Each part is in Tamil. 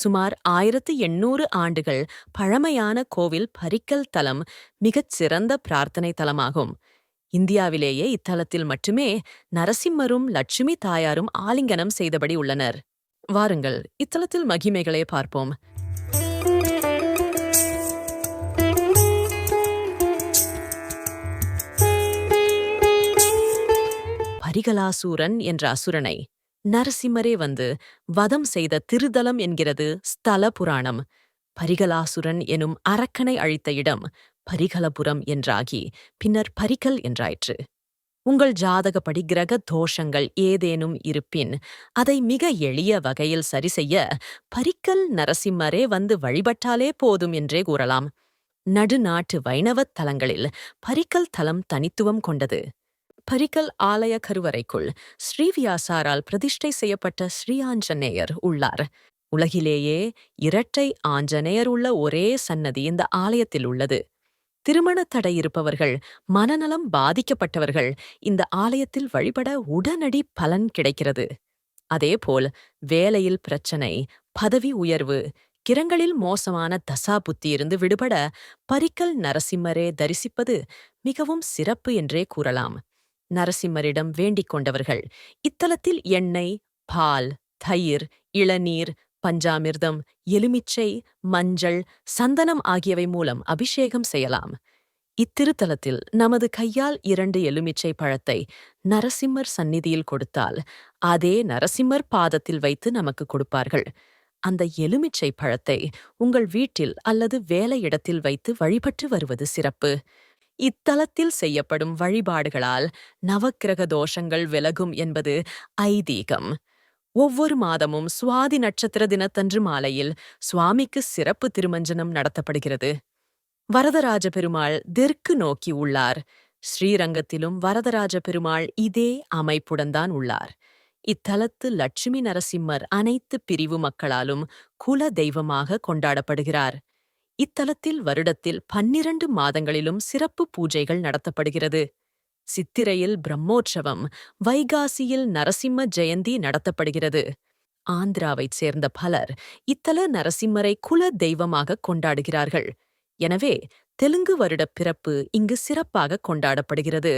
சுமார் ஆயிரத்து எண்ணூறு ஆண்டுகள் பழமையான கோவில் பரிக்கல் தலம் மிகச் சிறந்த பிரார்த்தனை தலமாகும். இந்தியாவிலேயே இத்தலத்தில் மட்டுமே நரசிம்மரும் லட்சுமி தாயாரும் ஆலிங்கனம் செய்தபடி உள்ளனர். வாருங்கள் இத்தலத்தில் மகிமைகளை பார்ப்போம். பரிகலாசூரன் என்ற அசுரனை நரசிம்மரே வந்து வதம் செய்த திருதலம் என்கிறது ஸ்தல புராணம். பரிகலாசுரன் எனும் அரக்கனை அழித்த இடம் பரிகலபுரம் என்றாகி பின்னர் பரிகல் என்றாயிற்று. உங்கள் ஜாதகப்படி கிரக தோஷங்கள் ஏதேனும் இருப்பின் அதை மிக எளிய வகையில் சரிசெய்ய பரிக்கல் நரசிம்மரே வந்து வழிபட்டாலே போதும் என்றே கூறலாம். நடுநாட்டு வைணவத் தலங்களில் பரிக்கல் தலம் தனித்துவம் கொண்டது. பரிக்கல் ஆலய கருவறைக்குள் ஸ்ரீவியாசாரால் பிரதிஷ்டை செய்யப்பட்ட ஸ்ரீ ஆஞ்சநேயர் உள்ளார். உலகிலேயே இரட்டை ஆஞ்சநேயர் உள்ள ஒரே சன்னதி இந்த ஆலயத்தில் உள்ளது. திருமணத் தடை இருப்பவர்கள் மனநலம் பாதிக்கப்பட்டவர்கள் இந்த ஆலயத்தில் வழிபட உடனடி பலன் கிடைக்கிறது. அதேபோல் வேலையில் பிரச்சனை பதவி உயர்வு கிரங்களில் மோசமான தசா புத்தி இருந்து விடுபட பரிக்கல் நரசிம்மரே தரிசிப்பது மிகவும் சிறப்பு என்றே கூறலாம். நரசிம்மரிடம் வேண்டிக் கொண்டவர்கள். இத்தலத்தில் எண்ணெய் பால் தயிர் இளநீர் பஞ்சாமிர்தம் எலுமிச்சை மஞ்சள் சந்தனம் ஆகியவை மூலம் அபிஷேகம் செய்யலாம். இத்திருத்தலத்தில் நமது கையால் இரண்டு எலுமிச்சை பழத்தை நரசிம்மர் சந்நிதியில் கொடுத்தால் அதே நரசிம்மர் பாதத்தில் வைத்து நமக்கு கொடுப்பார்கள். அந்த எலுமிச்சை பழத்தை உங்கள் வீட்டில் அல்லது வேலையிடத்தில் வைத்து வழிபட்டு வருவது சிறப்பு. இத்தலத்தில் செய்யப்படும் வழிபாடுகளால் நவக்கிரக தோஷங்கள் விலகும் என்பது ஐதீகம். ஒவ்வொரு மாதமும் சுவாதி நட்சத்திர தினத்தன்று மாலையில் சுவாமிக்கு சிறப்பு திருமஞ்சனம் நடத்தப்படுகிறது. வரதராஜ பெருமாள் தெற்கு நோக்கி உள்ளார். ஸ்ரீரங்கத்திலும் வரதராஜ பெருமாள் இதே அமைப்புடன் தான் உள்ளார். இத்தலத்து லட்சுமி நரசிம்மர் அனைத்து பிரிவு மக்களாலும் குல தெய்வமாக கொண்டாடப்படுகிறார். இத்தலத்தில் வருடத்தில் பன்னிரண்டு மாதங்களிலும் சிறப்பு பூஜைகள் நடத்தப்படுகிறது. சித்திரையில் பிரம்மோற்சவம் வைகாசியில் நரசிம்ம ஜெயந்தி நடத்தப்படுகிறது. ஆந்திராவைச் சேர்ந்த பலர் இத்தல நரசிம்மரை குல தெய்வமாக கொண்டாடுகிறார்கள். எனவே தெலுங்கு வருட பிறப்பு இங்கு சிறப்பாக கொண்டாடப்படுகிறது.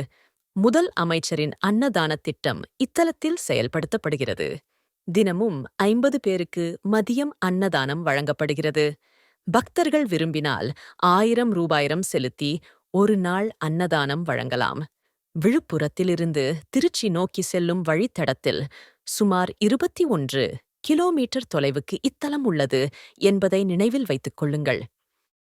முதல் அமைச்சரின் அன்னதான திட்டம் இத்தலத்தில் செயல்படுத்தப்படுகிறது. தினமும் ஐம்பது பேருக்கு மதியம் அன்னதானம் வழங்கப்படுகிறது. பக்தர்கள் விரும்பினால் ஆயிரம் ரூபாயிரம் செலுத்தி ஒரு நாள் அன்னதானம் வழங்கலாம். விழுப்புரத்திலிருந்து திருச்சி நோக்கி செல்லும் வழித்தடத்தில் சுமார் இருபத்தி ஒன்று கிலோமீட்டர் தொலைவுக்கு இத்தலம் உள்ளது என்பதை நினைவில் வைத்துக் கொள்ளுங்கள்.